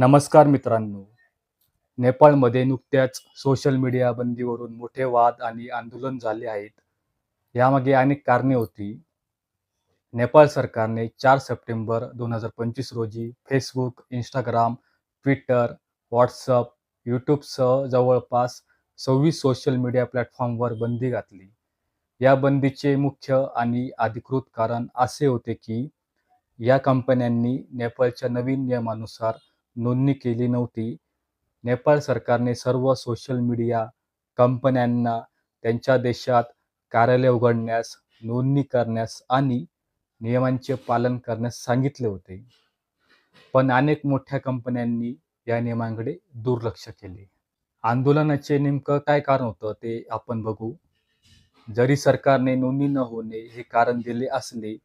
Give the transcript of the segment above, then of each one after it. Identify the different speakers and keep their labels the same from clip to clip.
Speaker 1: नमस्कार मित्रांनो. नेपाळमध्ये नुकत्याच सोशल मीडिया बंदीवरून मोठे वाद आणि आंदोलन झाले आहेत. यामागे अनेक कारणे होती. नेपाळ सरकारने चार सप्टेंबर दोन हजार पंचवीस रोजी फेसबुक इंस्टाग्राम ट्विटर व्हॉट्सअप यूट्यूबसह जवळपास सव्वीस सोशल मीडिया प्लॅटफॉर्मवर बंदी घातली. या बंदीचे मुख्य आणि अधिकृत कारण असे होते की या कंपन्यांनी नेपाळच्या नवीन नियमानुसार नोंदणी केली नव्हती. नेपाळ सरकारने सर्व सोशल मीडिया कंपन्यांना त्यांच्या देशात कार्यालय उघडण्यास नोंदणी करण्यास आणि नियमांचे पालन करण्यास सांगितले होते. पण अनेक मोठ्या कंपन्यांनी या नियमांकडे दुर्लक्ष केले. आंदोलनाचे नेमकं काय कारण होतं ते आपण बघू. जरी सरकारने नोंदणी न होणे हे कारण दिले असले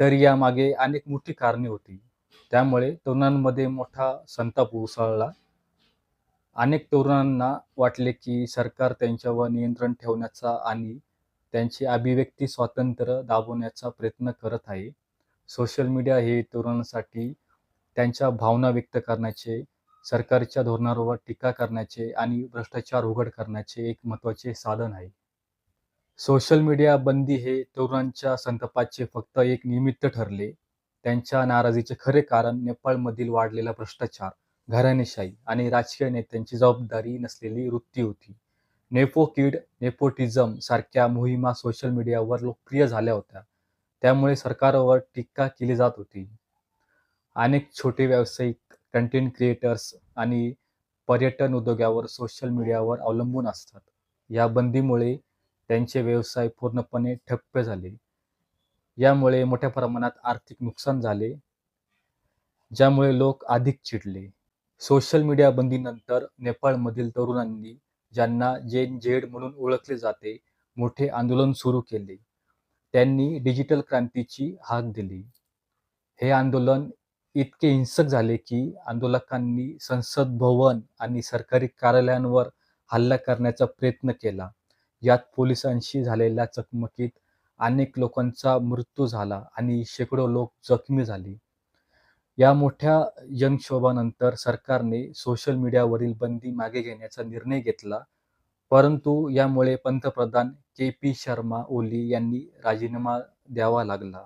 Speaker 1: तरी यामागे अनेक मोठी कारणे होती. त्यामुळे तरुणांमध्ये मोठा संताप उसळला. अनेक तरुणांना वाटले की सरकार त्यांच्यावर नियंत्रण ठेवण्याचा आणि त्यांची अभिव्यक्ती स्वातंत्र्य दाबवण्याचा प्रयत्न करत आहे. सोशल मीडिया हे तरुणांसाठी त्यांच्या भावना व्यक्त करण्याचे सरकारच्या धोरणावर टीका करण्याचे आणि भ्रष्टाचार उघड करण्याचे एक महत्त्वाचे साधन आहे. सोशल मीडिया बंदी हे तरुणांच्या संतापाचे फक्त एक निमित्त ठरले. त्यांच्या नाराजीचे खरे कारण नेपाळमधील वाढलेला भ्रष्टाचार घराणेशाही आणि राजकीय नेत्यांची जबाबदारी नसलेली वृत्ती होती. नेपो किड नेपोटिझम सारख्या मोहिमा सोशल मीडियावर लोकप्रिय झाल्या होत्या. त्यामुळे सरकारवर टीका केली जात होती. अनेक छोटे व्यावसायिक कंटेंट क्रिएटर्स आणि पर्यटन उद्योगावर सोशल मीडियावर अवलंबून असतात. या बंदीमुळे त्यांचे व्यवसाय पूर्णपणे ठप्प झाले. यामुळे मोठ्या प्रमाणात आर्थिक नुकसान झाले. ज्यामुळे लोक अधिक चिडले. सोशल मीडिया बंदीनंतर नेपाळमधील तरुणांनी ज्यांना जेन झेड म्हणून ओळखले जाते मोठे आंदोलन सुरू केले. त्यांनी डिजिटल क्रांतीची हाक दिली. हे आंदोलन इतके हिंसक झाले की आंदोलकांनी संसद भवन आणि सरकारी कार्यालयांवर हल्ला करण्याचा प्रयत्न केला. यात पोलिसांशी झालेल्या चकमकीत अनेक लोकांचा मृत्यू झाला आणि शेकडो लोक जखमी झाले. या मोठ्या जनक्षोभानंतर सरकारने सोशल मीडियावरील बंदी मागे घेण्याचा निर्णय घेतला. परंतु यामुळे पंतप्रधान के पी शर्मा ओली यांनी राजीनामा द्यावा लागला.